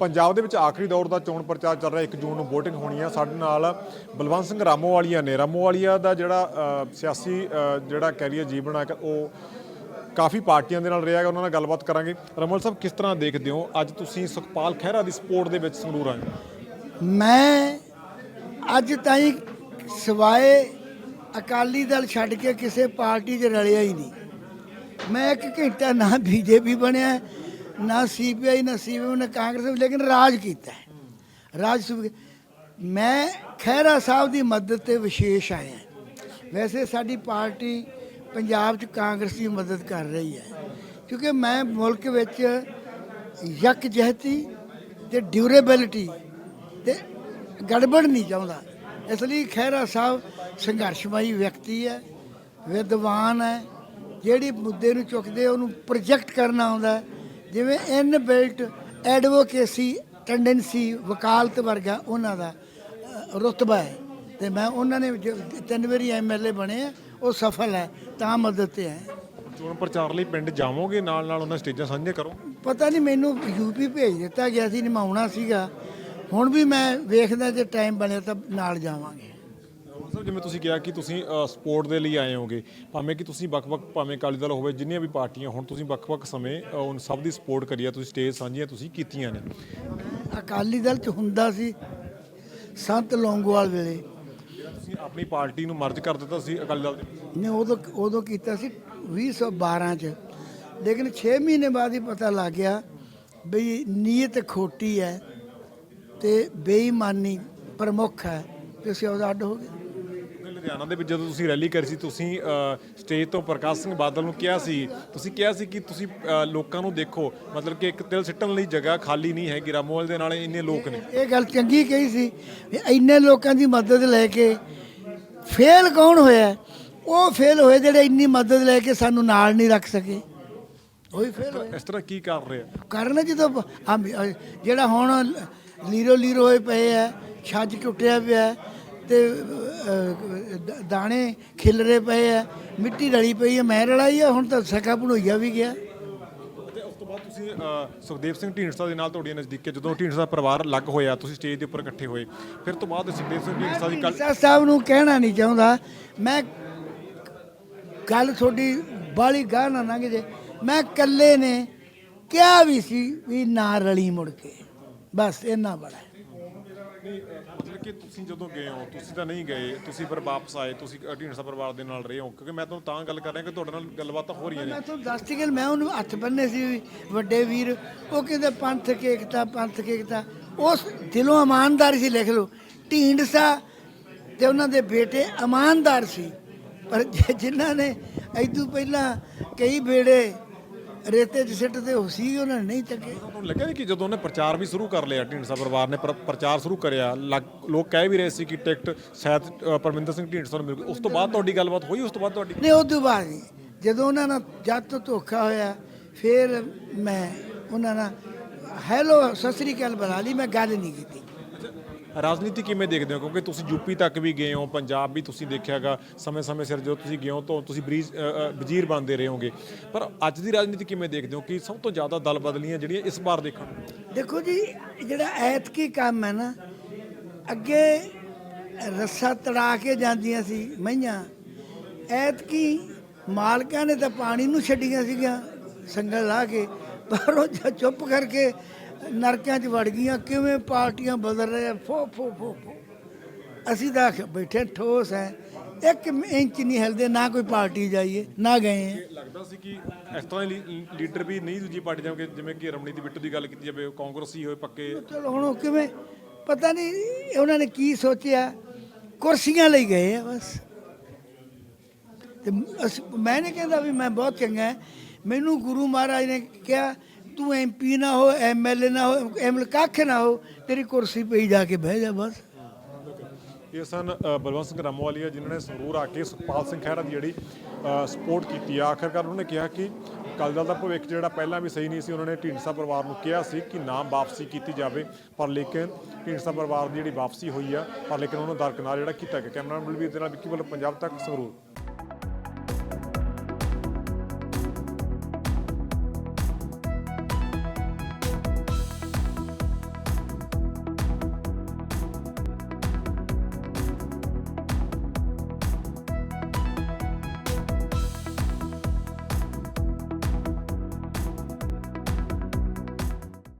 ਪੰਜਾਬ ਦੇ ਵਿੱਚ ਆਖਰੀ ਦੌਰ ਦਾ ਚੋਣ ਪ੍ਰਚਾਰ ਚੱਲ ਰਿਹਾ। 1 ਜੂਨ ਨੂੰ VOTING ਹੋਣੀ ਆ। ਸਾਡੇ ਨਾਲ ਬਲਵੰਤ ਸਿੰਘ ਰਾਮੋਵਾਲੀਆ ਨੇ। ਰਾਮੋਵਾਲੀਆ ਦਾ ਜਿਹੜਾ ਅ, ਸਿਆਸੀ ਅ, ਜਿਹੜਾ ਕੈਰੀਅਰ ਜੀਵਨ ਹੈ ਉਹ ਕਾਫੀ ਪਾਰਟੀਆਂ ਦੇ ਨਾਲ ਰਿਹਾ ਹੈ ਉਹਨਾਂ ਨਾਲ ਗੱਲਬਾਤ ਕਰਾਂਗੇ। ਰਮਨ ਸਾਹਿਬ ਕਿਸ ਤਰ੍ਹਾਂ ਦੇਖਦੇ ਹੋ? ਅੱਜ ਤੁਸੀਂ ਸੁਖਪਾਲ ਖਹਿਰਾ ਦੀ ਸਪੋਰਟ ਦੇ ਵਿੱਚ ਸੰਗਰੂਰ ਆਏ ਮੈਂ ਅੱਜ ਤਾਈਂ ਸਿਵਾਏ ਅਕਾਲੀ ਦਲ ਛੱਡ ਕੇ ਕਿਸੇ ਪਾਰਟੀ 'ਚ ਰਲਿਆ ਹੀ ਨਹੀਂ। ਮੈਂ ਇੱਕ ਘੰਟਾ ਨਾ ਬੀਜੇਪੀ ਬਣਿਆ। ਨਾ ਸੀਪੀਆਈ ਨਾ ਸੀਪੀਐਮ ਨਾ ਕਾਂਗਰਸ, ਲੇਕਿਨ ਰਾਜ ਕੀਤਾ ਹੈ। ਰਾਜ ਸੁਭ ਮੈਂ ਖਹਿਰਾ ਸਾਹਿਬ ਦੀ ਮਦਦ ਤੇ ਵਿਸ਼ੇਸ਼ ਆਇਆ ਵੈਸੇ ਸਾਡੀ ਪਾਰਟੀ ਪੰਜਾਬ 'ਚ ਕਾਂਗਰਸ ਦੀ ਮਦਦ ਕਰ ਰਹੀ ਹੈ। ਕਿਉਂਕਿ ਮੈਂ ਮੁਲਕ ਵਿੱਚ ਯਕਜਹਿਤੀ ਤੇ ਡਿਊਰੇਬਿਲਿਟੀ ਤੇ ਗੜਬੜ ਨਹੀਂ ਚਾਹੁੰਦਾ। ਇਸ ਲਈ ਖਹਿਰਾ ਸਾਹਿਬ ਸੰਘਰਸ਼ਮਾਈ ਵਿਅਕਤੀ ਹੈ, ਵਿਦਵਾਨ ਹੈ। ਜਿਹੜੀ ਮੁੱਦੇ ਨੂੰ ਚੁੱਕਦੇ ਉਹਨੂੰ ਪ੍ਰੋਜੈਕਟ ਕਰਨਾ ਆਉਂਦਾ ਹੈ। ਜਿਵੇਂ ਇਨ ਬਿਲਟ ਐਡਵੋਕੇਸੀ ਟੈਂਡੈਂਸੀ ਵਕਾਲਤ ਵਰਗਾ ਉਹਨਾਂ ਦਾ ਰੁਤਬਾ ਹੈ। ਤੇ ਮੈਂ ਉਹਨਾਂ ਨੇ ਜੋ ਤਿੰਨ ਵਾਰੀ ਐਮਐਲਏ ਬਣੇ ਆ ਉਹ ਸਫਲ ਹੈ ਤਾਂ ਮਦਦ ਤੇ ਹੈ। ਚੋਣ ਪ੍ਰਚਾਰ ਲਈ ਪਿੰਡ ਜਾਵੋਗੇ? ਨਾਲ ਨਾਲ ਉਹਨਾਂ ਸਟੇਜਾਂ ਸਾਂਝੀਆਂ ਕਰੋ। ਪਤਾ ਨਹੀਂ ਮੈਨੂੰ ਯੂਪੀ ਭੇਜ ਦਿੱਤਾ ਗਿਆ ਸੀ ਨਿਮਾਉਣਾ ਸੀਗਾ। ਹੁਣ ਵੀ ਮੈਂ ਵੇਖਦਾ ਜੇ ਟਾਈਮ ਬਣਿਆ ਤਾਂ ਨਾਲ ਜਾਵਾਂਗੇ। ਸਾਹਿਬ ਜਿਵੇਂ ਤੁਸੀਂ ਕਿਹਾ ਕਿ ਤੁਸੀਂ ਸਪੋਰਟ ਦੇ ਲਈ ਆਏ ਹੋਗੇ ਭਾਵੇਂ ਕਿ ਤੁਸੀਂ ਵੱਖ-ਵੱਖ ਭਾਵੇਂ ਅਕਾਲੀ ਦਲ ਹੋਵੇ ਜਿੰਨੀਆਂ ਵੀ ਪਾਰਟੀਆਂ ਹੁਣ ਤੁਸੀਂ ਵੱਖ-ਵੱਖ ਸਮੇਂ ਉਹਨਾਂ ਸਭ ਦੀ ਸਪੋਰਟ ਕਰੀ ਆ ਤੁਸੀਂ ਸਟੇਜ ਸਾਂਝੀਆਂ ਤੁਸੀਂ ਕੀਤੀਆਂ ਨੇ। ਅਕਾਲੀ ਦਲ ਚ ਹੁੰਦਾ ਸੀ ਸੰਤ ਲੌਂਗੋਵਾਲ ਵੇਲੇ। ਤੁਸੀਂ ਆਪਣੀ ਪਾਰਟੀ ਨੂੰ ਮਰਜ ਕਰ ਦਿੱਤਾ ਸੀ ਅਕਾਲੀ ਦਲ ਦੇ ਵਿੱਚ। ਨੇ ਉਦੋਂ ਉਦੋਂ ਕੀਤਾ ਸੀ 2012 ਚ। ਲੇਕਿਨ 6 ਮਹੀਨੇ ਬਾਅਦ ਹੀ ਪਤਾ ਲੱਗ ਗਿਆ ਬਈ ਨੀਅਤ ਖੋਟੀ ਹੈ ਤੇ ਬੇਈਮਾਨੀ ਪ੍ਰਮੁੱਖ ਹੈ ਤੇ ਅਸੀਂ ਉਹਦਾ ਅੱਡ ਹੋ ਗਏ। ਲੁਧਿਆਣਾ ਦੇ ਵਿੱਚ ਜਦੋਂ ਤੁਸੀਂ ਰੈਲੀ ਕਰੀ ਸੀ ਤੁਸੀਂ ਸਟੇਜ ਤੋਂ ਪ੍ਰਕਾਸ਼ ਸਿੰਘ ਬਾਦਲ ਨੂੰ ਕਿਹਾ ਸੀ ਤੁਸੀਂ ਕਿਹਾ ਸੀ ਕਿ ਤੁਸੀਂ ਲੋਕਾਂ ਨੂੰ ਦੇਖੋ ਮਤਲਬ ਕਿ ਇੱਕ ਤਿਲ ਸਿੱਟਣ ਲਈ ਜਗ੍ਹਾ ਖਾਲੀ ਨਹੀਂ ਹੈਗੀ ਰਾਮੋਵਾਲ ਦੇ ਨਾਲ ਇੰਨੇ ਲੋਕ ਨੇ। ਇਹ ਗੱਲ ਚੰਗੀ ਕਹੀ ਸੀ ਵੀ ਇੰਨੇ ਲੋਕਾਂ ਦੀ ਮਦਦ ਲੈ ਕੇ ਫੇਲ ਕੌਣ ਹੋਇਆ? ਉਹ ਫੇਲ ਹੋਏ ਜਿਹੜੇ ਇੰਨੀ ਮਦਦ ਲੈ ਕੇ ਸਾਨੂੰ ਨਾਲ ਨਹੀਂ ਰੱਖ ਸਕੇ। ਉਹੀ ਫੇਲ ਹੋਏ। ਇਸ ਤਰ੍ਹਾਂ ਕੀ ਕਰ ਰਹੇ ਕਰਨ ਜਦੋਂ ਜਿਹੜਾ ਹੁਣ ਲੀਰੋ ਲੀਰੋ ਹੋਏ ਪਏ ਆ ਛੱਜ ਟੁੱਟਿਆ ਪਿਆ ਤੇ ਅ, ਦਾਣੇ ਖਿਲਰੇ ਪਏ ਆ ਮਿੱਟੀ ਰਲੀ ਪਈ ਹੈ ਮੈਂ ਰਲਾਈ ਆ ਹੁਣ ਤਾਂ ਸਕਾ ਭਣੋਈਆ ਵੀ ਗਿਆ। ਤੇ ਉਸ ਤੋਂ ਬਾਅਦ ਤੁਸੀਂ ਅ, ਸੁਖਦੇਵ ਸਿੰਘ ਢੀਂਡਸਾ ਦੇ ਨਾਲ ਤੁਹਾਡੀਆਂ ਨਜ਼ਦੀਕ ਜਦੋਂ ਢੀਂਡਸਾ ਦਾ ਪਰਿਵਾਰ ਅਲੱਗ ਹੋਇਆ ਤੁਸੀਂ ਸਟੇਜ ਦੇ ਉੱਪਰ ਇਕੱਠੇ ਹੋਏ ਫਿਰ ਤੋਂ ਬਾਅਦ ਸੁਖਦੇਵ ਸਿੰਘ ਢੀਂਡਸਾ ਦੀ ਗੱਲ ਢੀਂਡਸਾ ਸਾਹਿਬ ਨੂੰ ਕਹਿਣਾ ਨਹੀਂ ਚਾਹੁੰਦਾ। ਮੈਂ ਗੱਲ ਤੁਹਾਡੀ ਬਾਲੀ ਗਾਹ ਨਾ ਲੰਘ ਜੇ। ਮੈਂ ਇਕੱਲੇ ਨੇ ਕਿਹਾ ਵੀ ਸੀ ਵੀ ਨਾ ਰਲੀ ਮੁੜ ਕੇ। ਬਸ ਇੰਨਾ ਬੜਾ ਹੈ। ਨਹੀਂ, ਮਤਲਬ ਕਿ ਤੁਸੀਂ ਜਦੋਂ ਗਏ ਹੋ ਤੁਸੀਂ ਤਾਂ ਨਹੀਂ ਗਏ ਤੁਸੀਂ ਫਿਰ ਵਾਪਸ ਆਏ ਤੁਸੀਂ ਢੀਂਡਸਾ ਪਰਿਵਾਰ ਦੇ ਨਾਲ ਰਹੇ ਹੋ ਕਿਉਂਕਿ ਮੈਂ ਤੁਹਾਨੂੰ ਤਾਂ ਗੱਲ ਕਰ ਰਿਹਾ ਕਿ ਤੁਹਾਡੇ ਨਾਲ ਗੱਲਬਾਤ ਤਾਂ ਹੋ ਰਹੀਆਂ ਨੇ। ਮੈਂ ਤੁਹਾਨੂੰ ਦੱਸ ਤੀ ਗੱਲ ਮੈਂ ਉਹਨੂੰ ਹੱਥ ਬੰਨੇ ਸੀ ਵੱਡੇ ਵੀਰ ਉਹ ਕਹਿੰਦੇ ਪੰਥ ਕੇਕਤਾ ਪੰਥ ਕੇਕਤਾ। ਉਸ ਦਿਲੋਂ ਇਮਾਨਦਾਰ ਸੀ ਲਿਖ ਲਓ। ਢੀਂਡਸਾ ਤੇ ਉਹਨਾਂ ਦੇ ਬੇਟੇ ਇਮਾਨਦਾਰ ਸੀ। ਪਰ ਜਿ- ਜਿਨ੍ਹਾਂ ਨੇ ਐਦੂ ਪਹਿਲਾਂ ਕਈ ਬੇੜੇ ਰੇਤੇ 'ਚ ਸਿੱਟਦੇ ਹੋ ਸੀ ਉਹਨਾਂ ਨੇ ਨਹੀਂ ਚੱਕੇ। ਤੁਹਾਨੂੰ ਲੱਗਿਆ ਨਹੀਂ ਕਿ ਜਦੋਂ ਉਹਨੇ ਪ੍ਰਚਾਰ ਵੀ ਸ਼ੁਰੂ ਕਰ ਲਿਆ ਢੀਂਡਸਾ ਪਰਿਵਾਰ ਨੇ ਪ੍ਰ- ਪ੍ਰਚਾਰ ਸ਼ੁਰੂ ਕਰਿਆ ਲੱਗ- ਲੋਕ ਕਹਿ ਵੀ ਰਹੇ ਸੀ ਕਿ ਟਿਕਟ ਸ਼ਾਇਦ ਅ, ਪਰਮਿੰਦਰ ਸਿੰਘ ਢੀਂਡਸਾ ਨੂੰ ਮਿਲ ਗਈ। ਉਸ ਤੋਂ ਬਾਅਦ ਤੁਹਾਡੀ ਗੱਲਬਾਤ ਹੋਈ ਉਸ ਤੋਂ ਬਾਅਦ ਤੁਹਾਡੀ ਨਹੀਂ ਉਹ ਤੋਂ ਬਾਅਦ ਨਹੀਂ। ਜਦੋਂ ਉਹਨਾਂ ਨਾਲ ਜਦ ਤੋਂ ਧੋਖਾ ਹੋਇਆ ਫਿਰ ਮੈਂ ਉਹਨਾਂ ਨਾਲ ਹੈਲੋ ਸਤਿ ਸ੍ਰੀ ਅਕਾਲ ਬੁਲਾ ਲਈ ਮੈਂ ਗੱਲ ਨਹੀਂ ਕੀਤੀ। ਰਾਜਨੀਤੀ ਕਿਵੇਂ ਦੇਖਦੇ ਹੋ? ਕਿਉਂਕਿ ਤੁਸੀਂ ਯੂਪੀ ਤੱਕ ਵੀ ਗਏ ਹੋ, ਪੰਜਾਬ ਵੀ ਤੁਸੀਂ ਦੇਖਿਆਗਾ ਸਮੇਂ-ਸਮੇਂ ਸਿਰ ਜਦੋਂ ਤੁਸੀਂ ਗਏ ਹੋ ਤਾਂ ਤੁਸੀਂ ਬਰੀਜ਼ ਵਜ਼ੀਰ ਬਣਦੇ ਰਹੇ ਹੋਗੇ। ਪਰ ਅੱਜ ਦੀ ਰਾਜਨੀਤੀ ਕਿਵੇਂ ਦੇਖਦੇ ਹੋ? ਕਿ ਸਭ ਤੋਂ ਜ਼ਿਆਦਾ ਦਲ ਬਦਲੀਆਂ ਜਿਹੜੀਆਂ ਇਸ ਵਾਰ ਦੇਖਣ ਨੂੰ ਦੇਖੋ ਜੀ, ਜਿਹੜਾ ਐਤਕੀ ਕੰਮ ਹੈ ਨਾ, ਅੱਗੇ ਰੱਸਾ ਤੜਾ ਕੇ ਜਾਂਦੀਆਂ ਸੀ ਮਈਆਂ ਐਤਕੀ ਮਾਲਕਾਂ ਨੇ ਤਾਂ ਪਾਣੀ ਨੂੰ ਛੱਡੀਆਂ ਸੀਗੀਆਂ, ਸੰਗਲ ਲਾ ਕੇ, ਪਰ ਉਹ ਚੁੱਪ ਕਰਕੇ ਨਰਕਾਂ 'ਚ ਵੜ ਗਈਆਂ ਕਿਵੇਂ ਪਾਰਟੀਆਂ ਬਦਲ ਰਹੇ ਫੋ ਫੋ ਫੋ ਫੋ। ਅਸੀਂ ਤਾਂ ਬੈਠੇ ਠੋਸ ਹੈ ਇੱਕ ਇੰਚ ਨਹੀਂ ਹਿਲਦੇ ਨਾ ਕੋਈ ਪਾਰਟੀ ਜਾਈਏ ਨਾ ਗਏ ਲੱਗਦਾ ਸੀ ਕਿ ਇਸ ਤਰ੍ਹਾਂ ਲੀਡਰ ਵੀ ਨਹੀਂ ਦੂਜੀ ਪਾਰਟੀ ਜਾਓਗੇ ਜਿਵੇਂ ਕਿ ਰਮਣੀ ਦੀ ਬਿੱਟੂ ਦੀ ਗੱਲ ਕੀਤੀ ਜਾਵੇ ਕਾਂਗਰਸੀ ਹੋਏ ਪੱਕੇ। ਚਲੋ ਹੁਣ ਉਹ ਕਿਵੇਂ ਪਤਾ ਨਹੀਂ ਉਹਨਾਂ ਨੇ ਕੀ ਸੋਚਿਆ? ਕੁਰਸੀਆਂ ਲਈ ਗਏ ਆ ਬਸ। ਤੇ ਅਸੀਂ ਮੈਂ ਨਹੀਂ ਕਹਿੰਦਾ ਵੀ ਮੈਂ ਬਹੁਤ ਚੰਗਾ। ਮੈਨੂੰ ਗੁਰੂ ਮਹਾਰਾਜ ਨੇ ਕਿਹਾ ਤੂੰ ਐਮਪੀ ਨਾ ਹੋ ਐਮਐਲਏ ਨਾ ਹੋ ਐਮਐਲ ਕੱਖ ਨਾ ਹੋ ਤੇਰੀ ਕੁਰਸੀ ਪਈ ਜਾ ਕੇ ਬਹਿ ਜਾ ਬਸ। ਇਹ ਸਨ ਅ, ਬਲਵੰਤ ਸਿੰਘ ਰਾਮੋਵਾਲੀਆ ਜਿਨ੍ਹਾਂ ਨੇ ਸੰਗਰੂਰ ਆ ਕੇ ਸੁਖਪਾਲ ਸਿੰਘ ਖਹਿਰਾ ਦੀ ਜਿਹੜੀ ਸਪੋਰਟ ਕੀਤੀ ਆ। ਆਖਰਕਾਰ ਉਹਨਾਂ ਨੇ ਕਿਹਾ ਕਿ ਅਕਾਲੀ ਦਲ ਦਾ ਭਵਿੱਖ ਜਿਹੜਾ ਪਹਿਲਾਂ ਵੀ ਸਹੀ ਨਹੀਂ ਸੀ ਉਹਨਾਂ ਨੇ ਢੀਂਡਸਾ ਪਰਿਵਾਰ ਨੂੰ ਕਿਹਾ ਸੀ ਕਿ ਨਾਮ ਵਾਪਸੀ ਕੀਤੀ ਜਾਵੇ ਪਰ ਲੇਕਿਨ ਢੀਂਡਸਾ ਪਰਿਵਾਰ ਦੀ ਜਿਹੜੀ ਵਾਪਸੀ ਹੋਈ ਆ ਪਰ ਲੇਕਿਨ ਉਹਨੂੰ ਦਰਕਨਾਰ ਜਿਹੜਾ ਕੀਤਾ ਗਿਆ। ਕੈਮਰਾ ਬਲਵੀਰ ਦੇ ਨਾਲ ਵਿੱਕੀ ਵੱਲੋਂ ਪੰਜਾਬ ਤੱਕ ਸੰਗਰੂਰ।